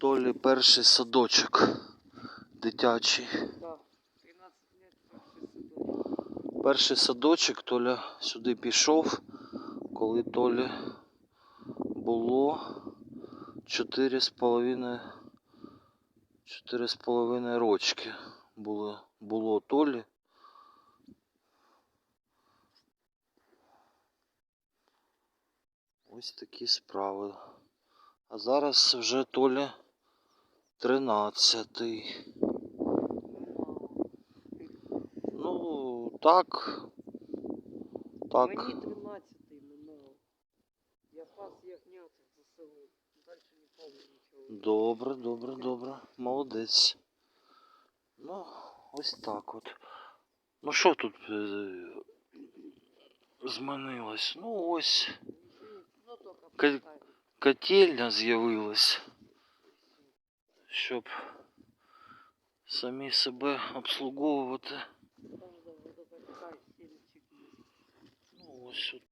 Толі перший садочок дитячий. Да. 13 лет вообще сюда. Перший садочок Толя сюди пішов, коли Толі було 4,5 4,5 рочки було, було Толі. Ось такі справи. А зараз вже Толі 13. Ну, так. Так. Мені 13 минуло. Я пас ягняток за селом. Дальше не помню нічого. Добре, добре, добре. Молодець. Ну, ось так от. Ну що тут е, змінилось? Ну ось Ну, только Ка- поставить. котельня з'явилась, щоб самі себе обслуговувати. Ну ось